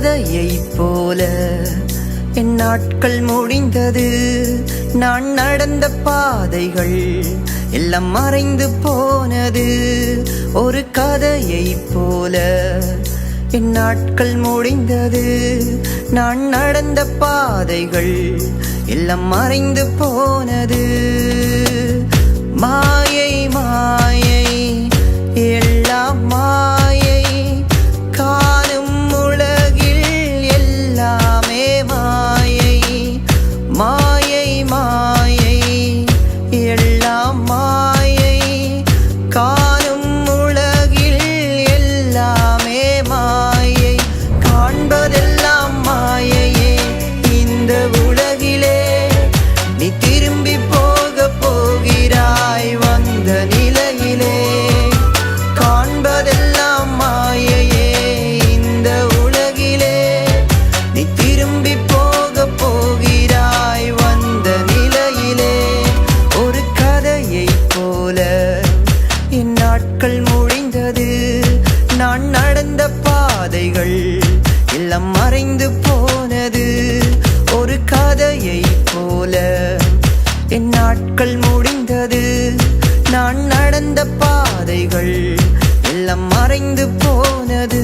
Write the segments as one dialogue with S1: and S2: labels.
S1: கதையை போல. என் நாட்கள் முடிந்தது. நான் நடந்த பாதைகள் எல்லாம் மறைந்து போனது. ஒரு கதையை போல. என் நாட்கள் முடிந்தது. நான் நடந்த பாதைகள் எல்லாம் மறைந்து போனது. நான் நடந்த பாதைகள் எல்லாம் மறைந்து போனது. ஒரு கதையை போல என் நாட்கள் முடிந்தது. நான் நடந்த பாதைகள் எல்லாம் மறைந்து போனது.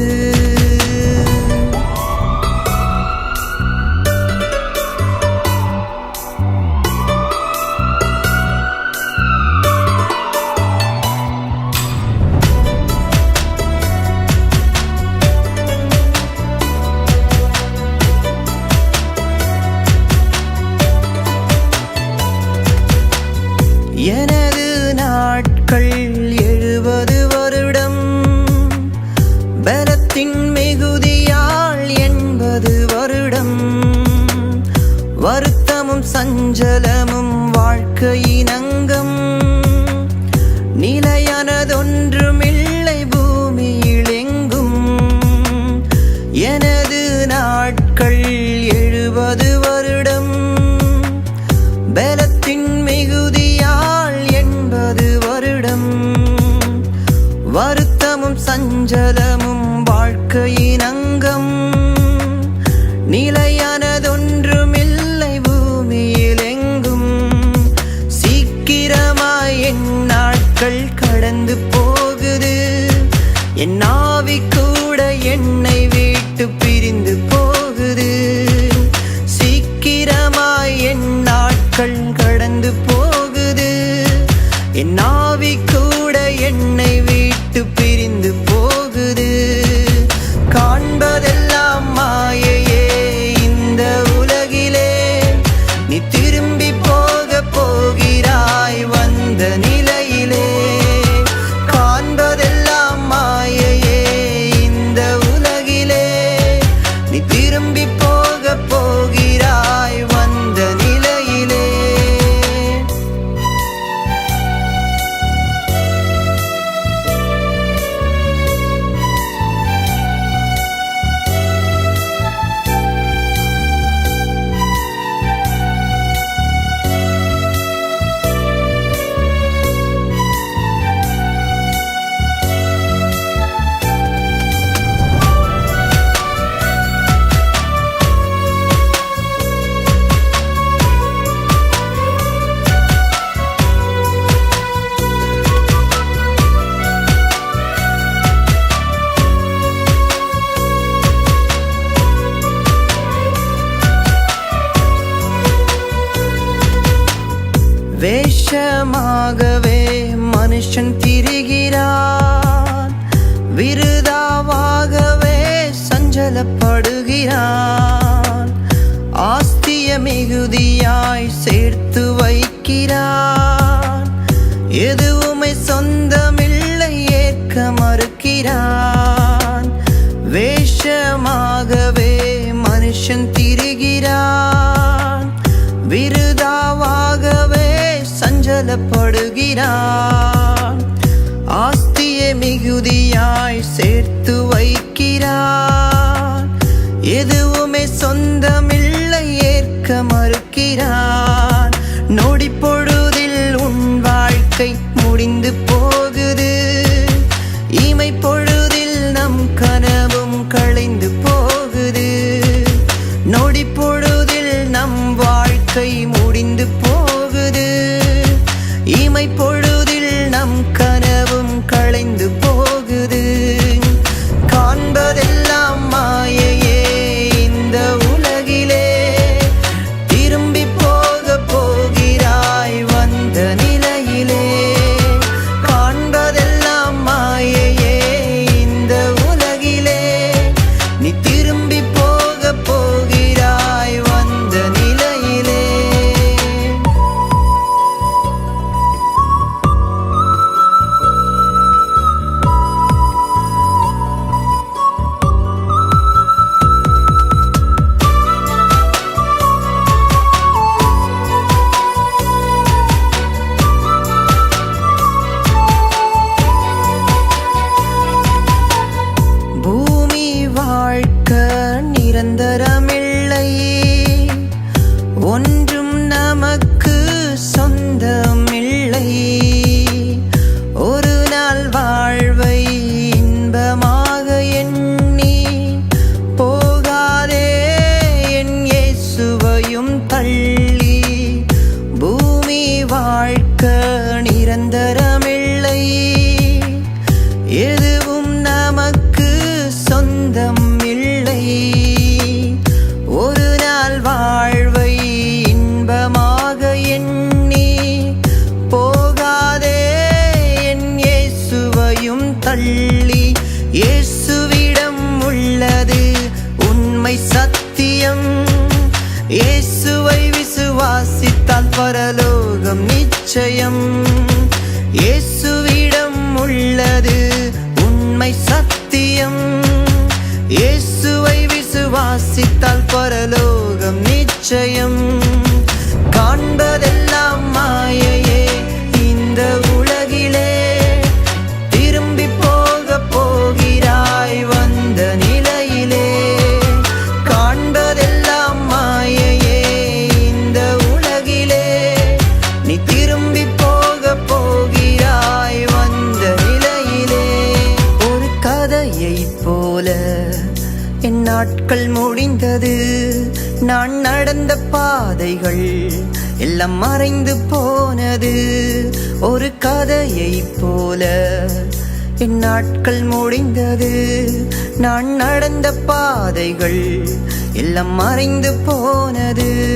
S1: எனது நாட்கள் எழுபது வருடம். பலத்தின் மிகுதியால் எண்பது வருடம். வருத்தமும் சஞ்சலமும் வாழ்க்கையின் அங்கம். நிலையானதொன்றுமில்லை பூமியில் எங்கும். எனது நாட்கள் எழுபது வருடம். பல சஞ்சலப்படுகிறான் ஆஸ்திய மிகுதியாய் சேர்த்து வைக்கிறான். எதுவுமே சொந்தமில்லை ஏற்க மறுக்கிறான். saí எதுவும் நமக்கு சொந்தம் இல்லை ஒரு நாள் வாழ்வை இன்பமாக எண்ணி போகாதே என் இயேசுவையும் தள்ளி. இயேசுவிடம் உள்ளது உண்மை சத்தியம். இயேசுவை விசுவாசித்தால் பரலோகம் நிச்சயம். இயேசுவை விசுவாசித்தால் பரலோகம் நிச்சயம். காண்பதெல்லாம் மாயை. நான் நடந்த பாதைகள் எல்லாம் மறைந்து போனது. ஒரு கதையை போல என் நாட்கள் முடிந்தது. நான் நடந்த பாதைகள் எல்லாம் மறைந்து போனது.